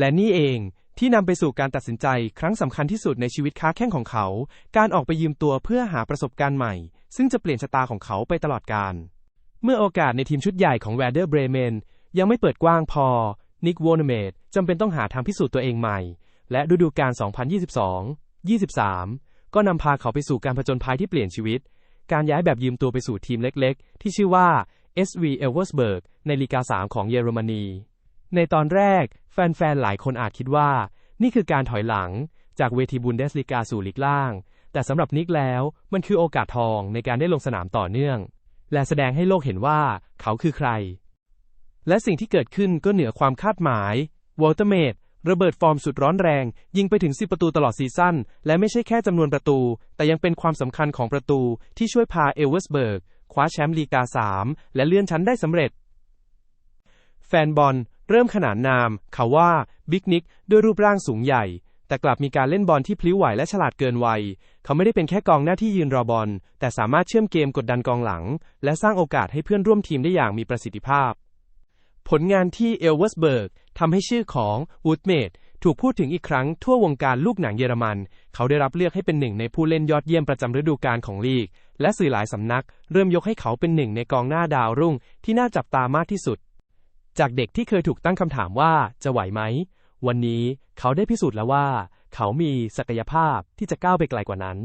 และนี่เองที่นำไปสู่การตัดสินใจครั้งสำคัญที่สุดในชีวิตค้าแข้งของเขา การออกไปยืมตัวเพื่อหาประสบการณ์ใหม่ ซึ่งจะเปลี่ยนชะตาของเขาไปตลอดกาลเมื่อโอกาสในทีมชุดใหญ่ของแวเดอร์เบรเมนยังไม่เปิดกว้างพอ นิกโวนเมดจำเป็นต้องหาทางพิสูจน์ตัวเองใหม่ และฤดูกาล 2022-23 ก็นำพาเขาไปสู่การผจญภัยที่เปลี่ยนชีวิต การย้ายแบบยืมตัวไปสู่ทีมเล็กๆ ที่ชื่อว่า SV e l v e r s b e r g ในลีกา 3 ของเยอรมนี ในตอนแรก แฟนๆ หลายคนอาจคิดว่า นี่คือการถอยหลังจากเวทีบุนเดสลีกาสู่ลีกล่าง แต่สำหรับนิกแล้วมันคือโอกาสทองในการได้ลงสนามต่อเนื่อง และแสดงให้โลกเห็นว่าเขาคือใคร และสิ่งที่เกิดขึ้นก็เหนือความคาดหมายวอลเตอร์เมดระเบิดฟอร์มสุดร้อนแรง ยิงไปถึง 10 ประตูตลอดซีซั่น และไม่ใช่แค่จำนวนประตู แต่ยังเป็นความสำคัญของประตูที่ช่วยพาเอเวอร์สเบิร์กคว้าแชมป์ลีกา 3 และเลื่อนชั้นได้สำเร็จ แฟนบอล เริ่มขนานนามเขาว่าบิ๊กนิกด้วยรูปร่างสูงใหญ่ แต่กลับมีการเล่นบอลที่พลิ้วไหวและฉลาดเกินวัย เขาไม่ได้เป็นแค่กองหน้าที่ยืนรอบอล แต่สามารถเชื่อมเกมกดดันกองหลัง และสร้างโอกาสให้เพื่อนร่วมทีมได้อย่างมีประสิทธิภาพ ผลงานที่เอลเวสเบิร์กทำให้ชื่อของวูดเมดถูกพูดถึงอีกครั้งทั่ววงการลูกหนังเยอรมัน เขาได้รับเลือกให้เป็นหนึ่งในผู้เล่นยอดเยี่ยมประจำฤดูกาลของลีก และสื่อหลายสำนัก เริ่มยกให้เขาเป็นหนึ่งในกองหน้าดาวรุ่งที่น่าจับตามากที่สุด จากเด็กที่เคยถูกตั้งคำถามว่าจะไหวไหม วันนี้เขาได้พิสูจน์แล้วว่า เขามีศักยภาพที่จะก้าวไปไกลกว่านั้น